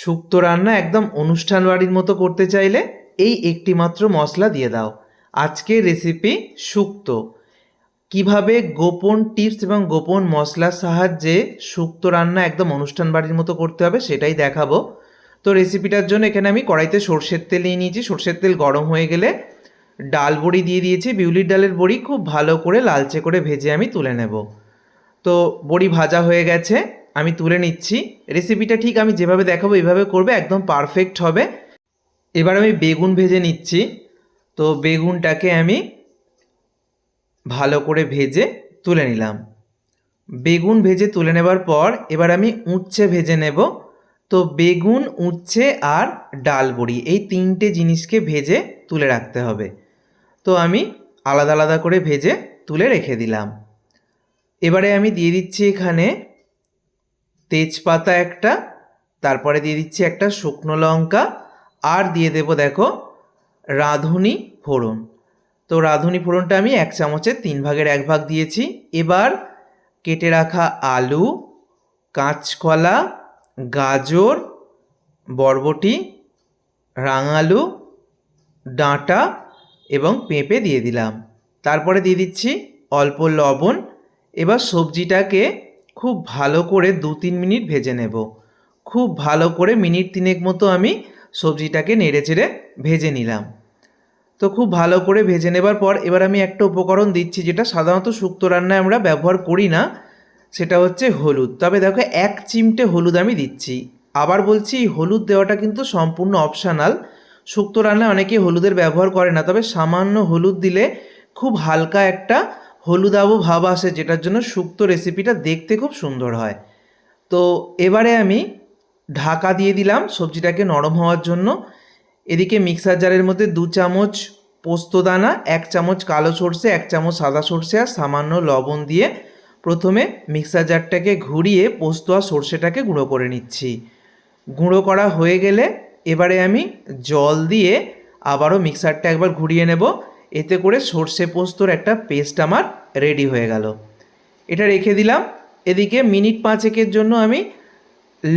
শুক্তো রান্না একদম অনুষ্ঠান বাড়ির মতো করতে চাইলে এই একটি মাত্র মশলা দিয়ে দাও। আজকের রেসিপি শুক্তো। কীভাবে গোপন টিপস এবং গোপন মশলার সাহায্যে শুক্তো রান্না একদম অনুষ্ঠান বাড়ির মতো করতে হবে সেটাই দেখাবো। তো রেসিপিটার জন্য এখানে আমি কড়াইতে সর্ষের তেল নিয়ে নিয়েছি। সর্ষের তেল গরম হয়ে গেলে ডাল বড়ি দিয়ে দিয়েছি। বিউলির ডালের বড়ি খুব ভালো করে লালচে করে ভেজে আমি তুলে নেব। তো বড়ি ভাজা হয়ে গেছে। আমি তুলে নিচ্ছি। রেসিপিটা ঠিক আমি যেভাবে দেখাবো, এইভাবে করবে, একদম পারফেক্ট হবে। এবার আমি বেগুন ভেজে নিচ্ছি। তো বেগুনটাকে আমি ভালো করে ভেজে তুলে নিলাম। বেগুন ভেজে তুলে নেবার পর এবার আমি উচ্ছে ভেজে নেব। তো বেগুন, উচ্ছে আর ডাল বড়ি, এই তিনটে জিনিসকে ভেজে তুলে রাখতে হবে। তো আমি আলাদা আলাদা করে ভেজে তুলে রেখে দিলাম। এবারে আমি দিয়ে দিচ্ছি এখানে তেজপাতা একটা, তারপরে দিয়ে দিচ্ছি একটা শুকনো লঙ্কা, আর দিয়ে দেব দেখো রাঁধুনি ফোড়ন। তো রাঁধুনি ফোড়নটা আমি এক চামচের তিন ভাগের এক ভাগ দিয়েছি। এবার কেটে রাখা আলু, কাঁচকলা, গাজর, বরবটি, রাঙালু, ডাঁটা এবং পেঁপে দিয়ে দিলাম। তারপরে দিয়ে দিচ্ছি অল্প লবণ। এবার সবজিটাকে খুব ভালো করে দু তিন মিনিট ভেজে নেব। খুব ভালো করে মিনিট তিনেক মতো আমি সবজিটাকে নেড়ে চেড়ে ভেজে নিলাম। তো খুব ভালো করে ভেজে নেবার পর এবার আমি একটা উপকরণ দিচ্ছি যেটা সাধারণত শুক্তো রান্নায় আমরা ব্যবহার করি না, সেটা হচ্ছে হলুদ। তবে দেখো এক চিমটে হলুদ আমি দিচ্ছি। আবার বলছি হলুদ দেওয়াটা কিন্তু সম্পূর্ণ অপশানাল শুক্তো রান্নায় অনেকে হলুদের ব্যবহার করে না, তবে সামান্য হলুদ দিলে খুব হালকা একটা হলুদাবো ভাব আসে যেটার জন্য শুক্তো রেসিপিটা দেখতে খুব সুন্দর হয়। তো এবারে আমি ঢাকা দিয়ে দিলাম সবজিটাকে নরম হওয়ার জন্য। এদিকে মিক্সার জারের মধ্যে দু চামচ পোস্তদানা এক চামচ কালো সর্ষে, এক চামচ সাদা সর্ষে আর সামান্য লবণ দিয়ে প্রথমে মিক্সার জারটাকে ঘুরিয়ে পোস্ত আর সর্ষেটাকে গুঁড়ো করে নিচ্ছি। গুঁড়ো করা হয়ে গেলে এবারে আমি জল দিয়ে আবারও মিক্সারটা একবার ঘুরিয়ে নেব। এতে করে সর্ষে পোস্তর একটা পেস্ট আমার রেডি হয়ে গেল। এটা রেখে দিলাম। এদিকে মিনিট পাঁচেকের জন্য আমি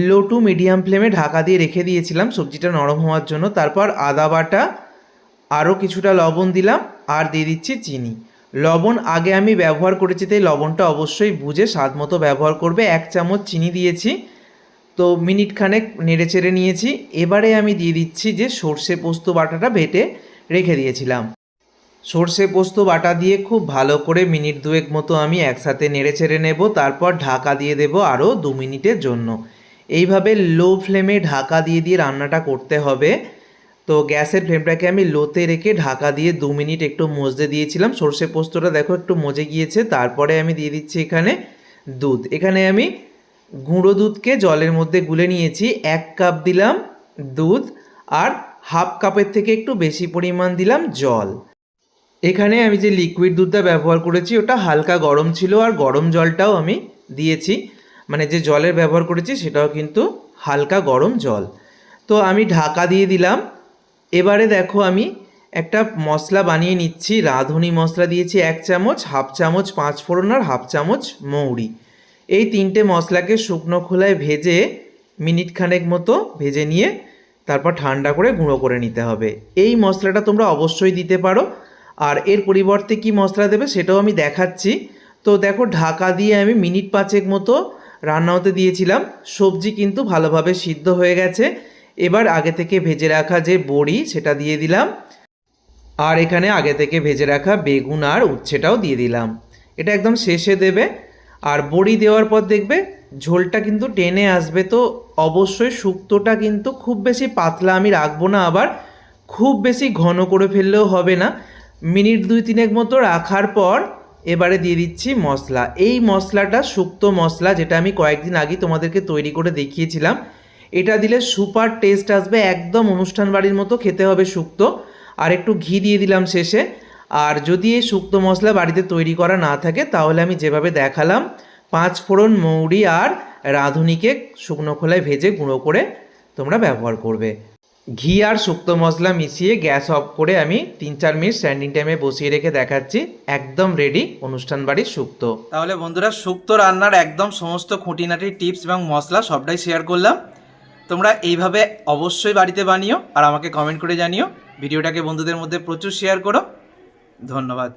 লো টু মিডিয়াম ফ্লেমে ঢাকা দিয়ে রেখে দিয়েছিলাম সবজিটা নরম হওয়ার জন্য। তারপর আদা বাটা আরও কিছুটা লবণ দিলাম আর দিয়ে দিচ্ছি চিনি। লবণ আগে আমি ব্যবহার করেছি তাই লবণটা অবশ্যই বুঝে স্বাদ মতো ব্যবহার করবে। এক চামচ চিনি দিয়েছি। তো মিনিট খানেক নেড়ে চেড়ে নিয়েছি। এবারে আমি দিয়ে দিচ্ছি যে সর্ষে পোস্ত বাটাটা বেটে রেখে দিয়েছিলাম। সর্ষে পোস্ত বাটা দিয়ে খুব ভালো করে মিনিট দুয়েক মতো আমি একসাথে নেড়ে চেড়ে নেব, তারপর ঢাকা দিয়ে দেব আরও দু মিনিটের জন্য। এইভাবে লো ফ্লেমে ঢাকা দিয়ে দিয়ে রান্নাটা করতে হবে। তো গ্যাসের ফ্লেমটাকে আমি লোতে রেখে ঢাকা দিয়ে দু মিনিট একটু মজতে দিয়েছিলাম। সর্ষে পোস্তটা দেখো একটু মজে গিয়েছে, তারপরে আমি দিয়ে দিচ্ছি এখানে দুধ। এখানে আমি গুঁড়ো দুধকে জলের মধ্যে গুলে নিয়েছি, এক কাপ দিলাম দুধ আর হাফ কাপের থেকে একটু বেশি পরিমাণ দিলাম জল। এখানে আমি যে লিকুইড দুধটা ব্যবহার করেছি, ওটা হালকা গরম ছিল আর গরম জলটাও আমি দিয়েছি। মানে যে জলের ব্যবহার করেছি, সেটাও কিন্তু হালকা গরম জল। তো আমি ঢাকা দিয়ে দিলাম। এবারে দেখো আমি একটা মশলা বানিয়ে নিচ্ছি। রাঁধুনি মশলা দিয়েছি এক চামচ, হাফ চামচ পাঁচ ফোড়ন আর হাফ চামচ মৌরি। এই তিনটে মশলাকে শুকনো খোলায় ভেজে মিনিট খানেক মতো ভেজে নিয়ে তারপর ঠান্ডা করে গুঁড়ো করে নিতে হবে। এই মশলাটা তোমরা অবশ্যই দিতে পারো। আর এর পরিবর্তে কি মশলা দেবে সেটাও আমি দেখাচ্ছি। তো দেখো ঢাকা দিয়ে আমি মিনিট পাঁচেক মতো রান্না হতে দিয়েছিলাম। সবজি কিন্তু ভালোভাবে সিদ্ধ হয়ে গেছে। এবার আগে থেকে ভেজে রাখা যে বড়ি সেটা দিয়ে দিলাম। আর এখানে আগে থেকে ভেজে রাখা বেগুন আর উচ্ছেটাও দিয়ে দিলাম। এটা একদম শেষে দেবে। আর বড়ি দেওয়ার পর দেখবে ঝোলটা কিন্তু টেনে আসবে। তো অবশ্যই শুক্তোটা কিন্তু খুব বেশি পাতলা আমি রাখব না আবার। খুব বেশি ঘন করে ফেললেও হবে না। মিনিট দুই তিনেক মতো রাখার পর এবারে দিয়ে দিচ্ছি মশলা। এই মশলাটা শুক্তো মশলা, যেটা আমি কয়েকদিন আগে তোমাদেরকে তৈরি করে দেখিয়েছিলাম, এটা দিলে সুপার টেস্ট আসবে, একদম অনুষ্ঠান বাড়ির মতো খেতে হবে শুক্তো। আর একটু ঘি দিয়ে দিলাম শেষে। আর যদি এই শুক্তো মশলা বাড়িতে তৈরি করা না থাকে, তাহলে আমি যেভাবে দেখালাম, পাঁচ ফোড়ন মৌরি আর রাঁধুনিকে শুকনো খোলায় ভেজে গুঁড়ো করে তোমরা ব্যবহার করবে। ঘি আর শুক্তো মশলা মিশিয়ে গ্যাস অফ করে আমি তিন চার মিনিট স্ট্যান্ডিং টাইমে বসিয়ে রেখে দেখাচ্ছি একদম রেডি অনুষ্ঠান বাড়ির শুক্তো। তাহলে বন্ধুরা, শুক্তো রান্নার একদম সমস্ত খুঁটিনাটি, টিপস এবং মশলা সবটাই শেয়ার করলাম। তোমরা এইভাবে অবশ্যই বাড়িতে বানিও আর আমাকে কমেন্ট করে জানিও। ভিডিওটাকে বন্ধুদের মধ্যে প্রচুর শেয়ার করো। ধন্যবাদ।